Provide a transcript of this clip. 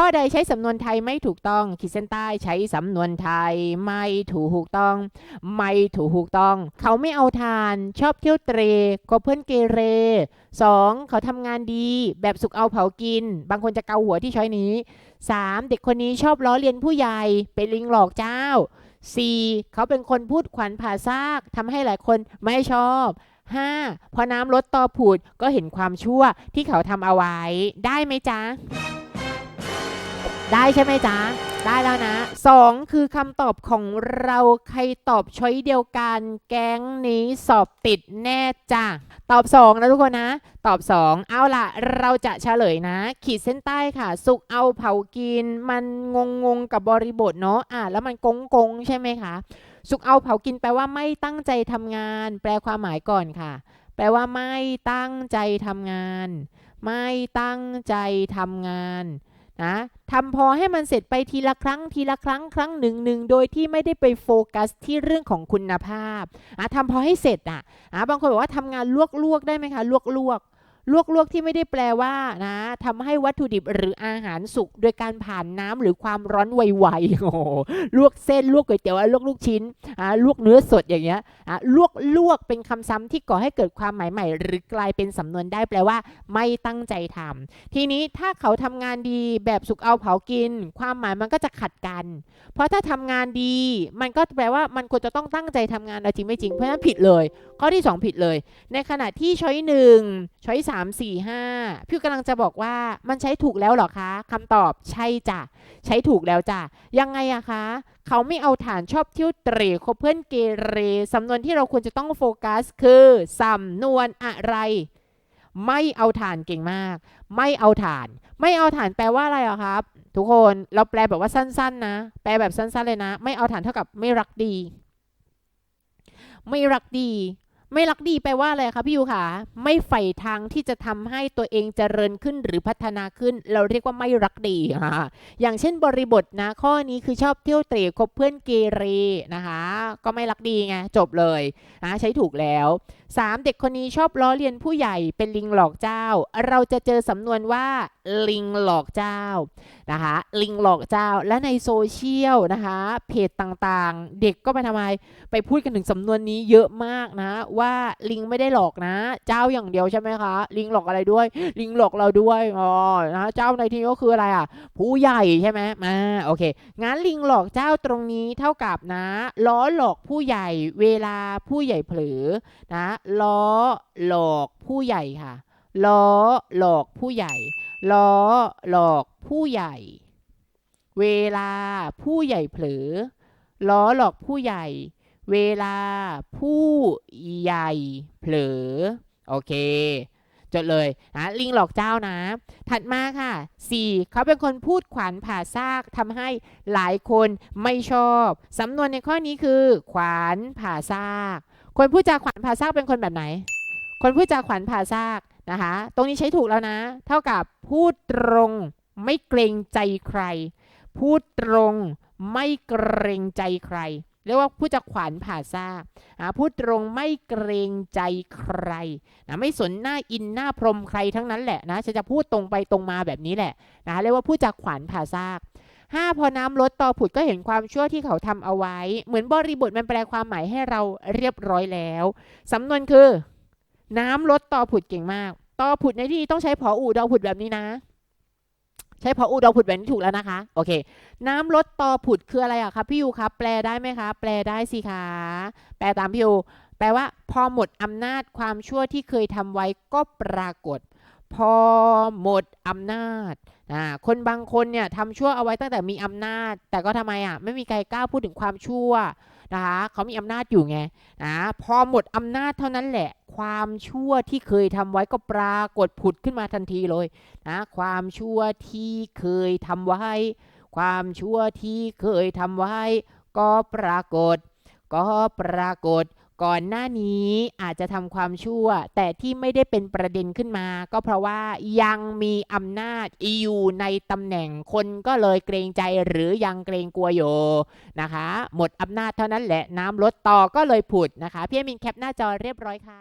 ข้อใดใช้สำนวนไทยไม่ถูกต้อง ขีดเส้นใต้ใช้สำนวนไทยไม่ถูกต้อง ไม่ถูกต้อง เขาไม่เอาทาน ชอบเที่ยวเตรคบเพื่อนเกเร 2. เขาทำงานดี แบบสุกเอาเผากิน บางคนจะเกาหัวที่ช้อยนี้ 3. เด็กคนนี้ชอบล้อเลียนผู้ใหญ่เป็นลิงหลอกเจ้า 4. เขาเป็นคนพูดขวัญผ่าซากทำให้หลายคนไม่ชอบ 5. พอน้ำลดต่อผุดก็เห็นความชั่วที่เขาทำเอาไว้ได้ไหมจ๊ะ ได้ใช่ไหมจ๊ะ ได้แล้วนะ 2 คือคำตอบของเราใครตอบช้อยเดียวกัน แก๊งนี้สอบติดแน่จ้ะ ตอบ 2 นะทุกคนนะ ตอบ 2 เอาล่ะ เราจะเฉลยนะ ขีดเส้นใต้ค่ะ สุกเอาเผากิน มันงงงๆกับบริบทเนาะอะแล้วมันกงกงใช่ไหมคะสุกเอาเผากินแปลว่าไม่ตั้งใจทำงาน แปลความหมายก่อนค่ะ แปลว่าไม่ตั้งใจทำงาน ไม่ตั้งใจทำงาน นะทำพอให้มันเสร็จไปทีละครั้งทีละครั้งครั้งหนึ่งหนึ่งโดยที่ไม่ได้ไปโฟกัสที่เรื่องของคุณภาพอะทำพอให้เสร็จอะอะบางคนบอกว่าทำงานลวกๆได้ไหมคะลวกๆ ลวกลวกๆที่ไม่ได้แปลว่านะทำให้วัตถุดิบหรืออาหารสุกโดยการผ่านน้ำหรือความร้อนไวๆโอ้ลวกเส้นลวกก๋วยเตี๋ยวลวกลูกชิ้นอ่าลวกเนื้อสดอย่างเงี้ยอะลวกลวกเป็นคำซ้ำที่ก่อให้เกิดความหมายใหม่ หรือกลายเป็นสำนวนได้แปลว่า ไม่ตั้งใจทำทีนี้ถ้าเขาทำงานดีแบบสุกเอาเผากิน ความหมายมันก็จะขัดกัน เพราะถ้าทำงานดี มันก็แปลว่ามันควรจะต้องตั้งใจทำงานจริงไม่จริงเพราะฉะนั้นผิดเลย ข้อที่ 2 ผิดเลย ในขณะที่ช้อยหนึ่งช้อยสามสี่ห้าพี่กำลังจะบอกว่ามันใช้ถูกแล้วหรอคะคำตอบใช่จ้ะ ใช้ถูกแล้วจ้ะ ยังไงอะคะ เขาไม่เอาฐานชอบเที่ยวเตร่คบเพื่อนเกเรสำนวนที่เราควรจะต้องโฟกัสคือสำนวนอะไร ไม่เอาฐานเก่งมาก ไม่เอาฐาน ไม่เอาฐานแปลว่าอะไรอะครับ ทุกคนเราแปลแบบว่าสั้น ๆ นะ แปลแบบสั้น ๆ เลยนะ ไม่เอาฐานเท่ากับไม่รักดี ไม่รักดี ไม่รักดีแปลว่าอะไรคะพี่ยูคะไม่ใฝ่ทางที่จะทำให้ตัวเองเจริญขึ้นหรือพัฒนาขึ้น เราเรียกว่าไม่รักดีค่ะอย่างเช่นบริบทนะ ข้อนี้คือชอบเที่ยวเตะคบเพื่อนเกเรนะคะ ก็ไม่รักดีไงจบเลยนะใช้ถูกแล้ว 3. เด็กคนนี้ชอบล้อเลียนผู้ใหญ่เป็นลิงหลอกเจ้า เราจะเจอสำนวนว่าลิงหลอกเจ้านะคะลิงหลอกเจ้าและในโซเชียลนะคะเพจต่างๆ เด็กก็ไปทำไมไปพูดกันถึงสำนวนนี้เยอะมากนะว่าลิงไม่ได้หลอกนะ เจ้าอย่างเดียวใช่ไหมคะ ลิงหลอกอะไรด้วย ลิงหลอกเราด้วยอ๋อนะเจ้าในที่นี้ก็คืออะไรอะ ผู้ใหญ่ใช่ไหมมาโอเคงั้นลิงหลอกเจ้าตรงนี้เท่ากับนะ ล้อหลอกผู้ใหญ่ เวลาผู้ใหญ่เผลอนะล้อหลอกผู้ใหญ่ค่ะล้อหลอกผู้ใหญ่ล้อหลอกผู้ใหญ่ เวลาผู้ใหญ่เผลอล้อหลอกผู้ใหญ่ เวลาผู้ใหญ่เผลอ โอเค จดเลยนะลิงหลอกเจ้านะ ถัดมาค่ะ 4. เขาเป็นคนพูดขวัญผ่าซากทำให้หลายคนไม่ชอบสำนวนในข้อนี้คือ ขวานผ่าซาก คนพูดจาขวัญผ่าซากเป็นคนแบบไหน คนพูดจาขวัญผ่าซากนะคะ ตรงนี้ใช้ถูกแล้วนะ เท่ากับพูดตรงไม่เกรงใจใคร พูดตรงไม่เกรงใจใคร เรียกว่าพูดจาขวัญผ่าซากอ่าพูดตรงไม่เกรงใจใครนะไม่สนหน้าอินหน้าพรมใครทั้งนั้นแหละนะฉันจะพูดตรงไปตรงมาแบบนี้แหละนะเรียกว่าพูดจาขวัญผ่าซากห้าพอน้ำลดต่อผุดก็เห็นความชั่วที่เขาทำเอาไว้ เหมือนบริบทมันแปลความหมายให้เราเรียบร้อยแล้วสำนวนคือ น้ำลดต่อผุดเก่งมากต่อผุดในที่ต้องใช้พออูดอผุดแบบนี้นะ ใช้พออูดอผุดแบบนี้ถูกแล้วนะคะ โอเค น้ำลดต่อผุดคืออะไรอะคะพี่ยูครับแปลได้ไหมคะแปลได้สิคะแปลตามพี่ยูแปลว่า พอหมดอำนาจความชั่วที่เคยทำไว้ก็ปรากฏ พอหมดอำนาจอ่าคนบางคนเนี่ยทำชั่วเอาไว้ตั้งแต่มีอำนาจ แต่ก็ทำไมอะไม่มีใครกล้าพูดถึงความชั่ว นะคะเขามีอำนาจอยู่ไงนะพอหมดอำนาจเท่านั้นแหละ ความชั่วที่เคยทำไว้ก็ปรากฏผุดขึ้นมาทันทีเลยนะความชั่วที่เคยทำไว้ ความชั่วที่เคยทำไว้ ก็ปรากฏ ก็ปรากฏ ก่อนหน้านี้อาจจะทำความชั่ว แต่ที่ไม่ได้เป็นประเด็นขึ้นมา ก็เพราะว่ายังมีอำนาจอยู่ในตำแหน่งคนก็เลยเกรงใจหรือยังเกรงกลัวอยู่นะคะ หมดอำนาจเท่านั้นแหละน้ำลดต่อก็เลยผุดนะคะ พี่มินแคปหน้าจอเรียบร้อยค่ะ